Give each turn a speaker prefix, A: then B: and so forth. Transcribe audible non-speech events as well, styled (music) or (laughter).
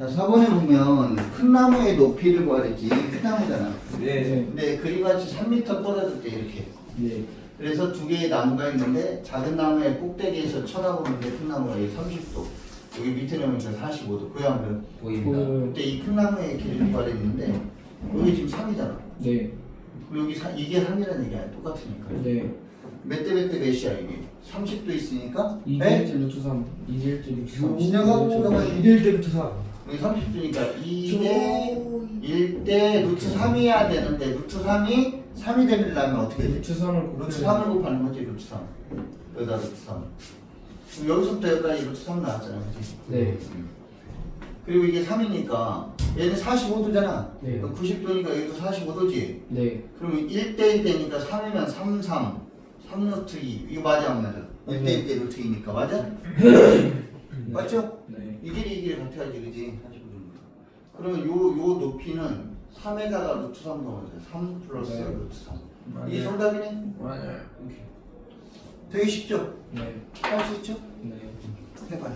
A: 자, 4번에 보면 큰 나무의 높이를 구하랬지. 큰 나무잖아.
B: 네.
A: 근데 그림같이 3m 떨어질 때 이렇게.
B: 네.
A: 그래서 두 개의 나무가 있는데 작은 나무의 꼭대기에서 쳐다보는데 큰 나무가 여기 30도. 여기 밑에 나무가 45도. 그 양은
B: 보입니다.
A: 그때 이큰 나무의 길이를 구하랬는데 여기 지금 3이잖아.
B: 네.
A: 그리고 여기 사, 이게 3이라는 얘기 아니야. 똑같으니까.
B: 네.
A: 몇 대 몇 대 몇이야 이게? 30도 있으니까
B: 2대1 루트 3. 2대1 루트 3.
A: 진영하고 잠깐만
C: 1일 때부터 사.
A: 여기 30도니까 2대 1대 루트 3이야 되는데 루트 3이 3이 되려면 어떻게 되지?
B: 루트 3을
A: 루트 3을 곱하는 거지 루트 3 여기다 루트 3 그럼 여기서부터 여기까지 루트 3 나왔잖아 그치?
B: 네.
A: 그리고 이게 3이니까 얘는 45도잖아
B: 네.
A: 90도니까 여기도 45도지
B: 네.
A: 그러면 1대1 되니까 3이면 3, 3 3 루트 2 이거 맞아 안 맞아? 1대 1 대 루트 2니까 맞아? (laughs) 맞죠?
B: 네.
A: 이 길이 이 길이 같아야지 그지? 45도니까 그러면 요, 요 높이는 3에다가 루트 3 넣어줘요 3 플러스
B: 네.
A: 루트 3 이게. 정답이네?
B: 맞아요.
A: 오케이. 되게 쉽죠?
B: 네.
A: 할 수 있죠?
B: 네.
A: 해봐요